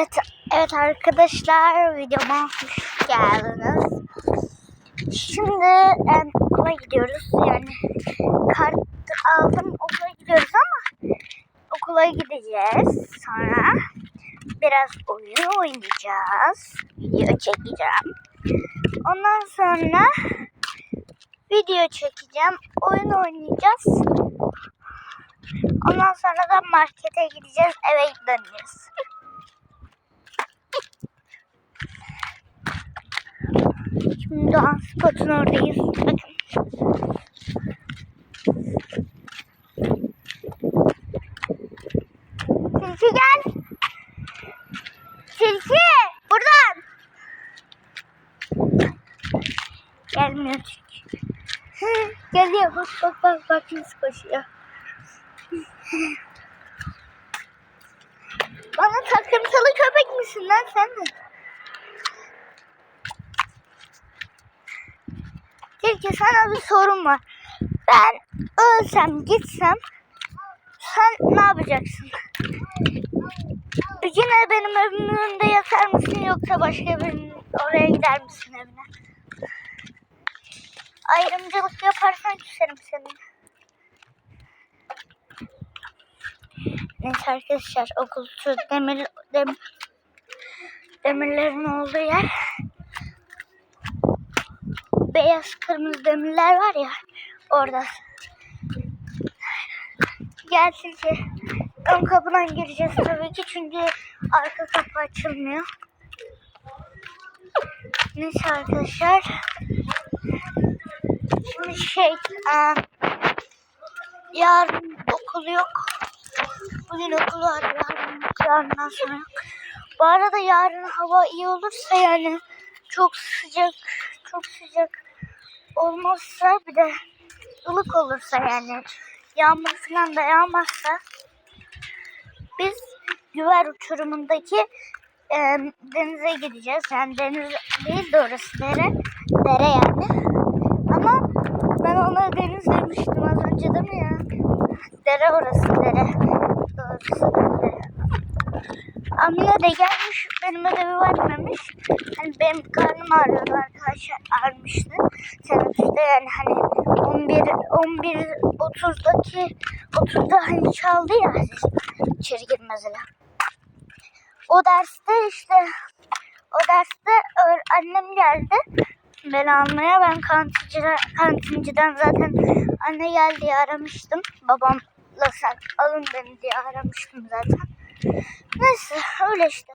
Evet, evet arkadaşlar videoma hoş geldiniz. Şimdi em, okula gidiyoruz. Yani kart aldım okula gidiyoruz ama okula gideceğiz. Sonra biraz oyun oynayacağız. Video çekeceğim. Ondan sonra video çekeceğim. Oyun oynayacağız. Ondan sonra da markete gideceğiz. Eve döneceğiz. Şimdi Doğan Spot'un oradayız. Bakın. Tilki gel. Tilki buradan. Gelmiyor tilki. Geliyor bak bak bak bak nasıl koşuyor. Bana takıntılı köpek misin lan sen mi? Tilki sana bir sorum var. Ben ölsem gitsem sen ne yapacaksın? Yine benim evimin önünde yatar mısın yoksa başka birinin oraya gider misin evine? Ayrımcılık yaparsan küserim senin. Neyse arkadaşlar okul demir, dem, demirlerin olduğu yer beyaz kırmızı demirler var ya orada. Gelsin ki ön kapıdan gireceğiz tabii ki çünkü arka kapı açılmıyor. Neyse arkadaşlar. Şimdi şey e, yarın okul yok. Bugün okul var yarın, yarından sonra yok. Bu arada yarın hava iyi olursa yani çok sıcak çok sıcak olmazsa bir de ılık olursa yani yağmur falan da biz Güver uçurumundaki e, denize gideceğiz. Yani deniz değil de orası dere. Dere yani. Ama ben ona deniz demiştim az önce değil mi ya? Dere orası dere. Doğrusu. Amine de gelmiş, benim ödevi vermemiş. Hani benim karnım ağrıyordu arkadaşlar, ağrımıştı. Teneffüste yani hani 11, 11, 30'daki, 30'da hani çaldı ya içeri girmezler. O derste işte, o derste annem geldi beni almaya. Ben kantinciden, kantinciden zaten anne gel diye aramıştım. Babamla sen alın beni diye aramıştım zaten. Neyse öyle işte.